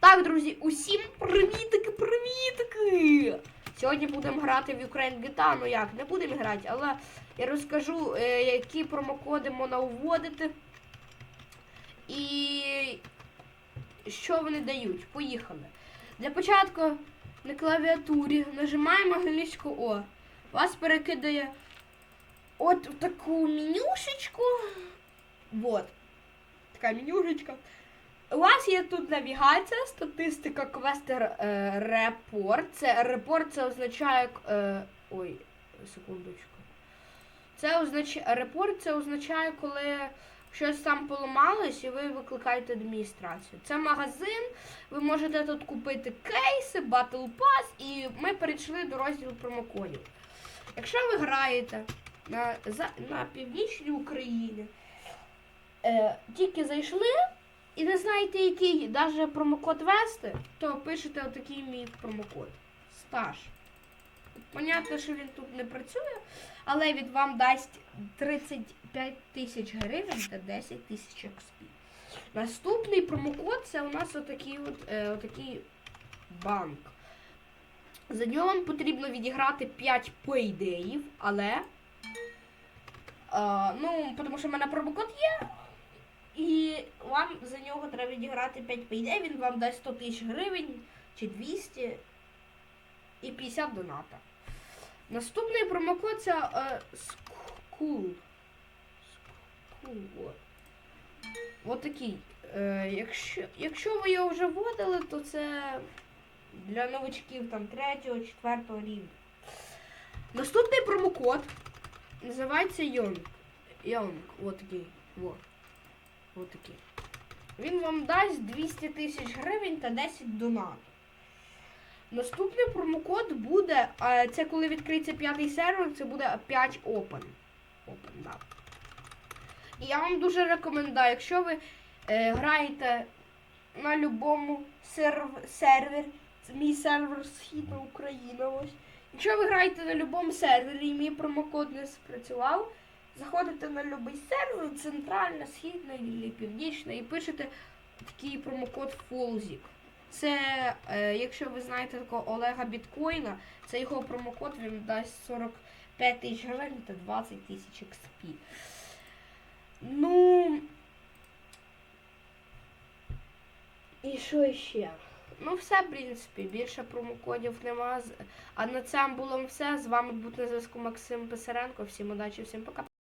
Так, друзі, усім привітики, привітики! Сьогодні будемо грати в Ukraine GTA. Ну як, не будемо грати, але я розкажу, е, які промокоди можна вводити. І що вони дають. Поїхали. Для початку на клавіатурі нажимаємо англійську О. Вас перекидає от в таку менюшечку. Вот. Така менюшечка. У вас є тут навігація, статистика, квестер репорт. Це репорт це означає. Е, ой, секундочку. Це означає репорт це означає, коли щось там поламалось і ви викликаєте адміністрацію. Це магазин, ви можете тут купити кейси, Battle Pass, і ми перейшли до розділу промокодів. Якщо ви граєте на, за, на північній Україні, е, тільки зайшли і не знаєте, який навіть промокод ввести, то пишете отакий мій промокод. Стаж. Понятно, що він тут не працює, але він вам дасть 35 тисяч гривень та 10 тисяч XP. Наступний промокод це у нас отакий, от, е, отакий банк. За нього вам потрібно відіграти 5 пейдеїв, але. Е, ну, тому що в мене промокод є. Вам за нього треба відіграти 5 пейдей, він вам дасть 100 тисяч гривень чи 200 і 50 доната. Наступний промокод це е, School. School. От. От такий. Е, якщо, якщо ви його вже вводили, то це для новачків там 3 4 рівня. Наступний промокод називається Йонг. Йонг. От такий. Вот. Він вам дасть 200 тисяч гривень та 10 донатів. Наступний промокод буде, це коли відкриється п'ятий сервер, це буде 5 Open. Open, да. І я вам дуже рекомендую, якщо ви е, граєте на будь-якому серв, сервері, це мій сервер Східна Україна. Ось. Якщо ви граєте на будь-якому сервері і мій промокод не спрацював, заходите на будь-який сервер, центральна, східна і північна, і пишете такий промокод FULZIK. Це, е, якщо ви знаєте такого Олега Біткоїна, це його промокод, він дасть 45 тисяч гривень та 20 тисяч XP. Ну. І що ще? Ну, все, в принципі, більше промокодів нема. А на цьому було все. З вами був на зв'язку Максим Писаренко. Всім удачі, всім пока.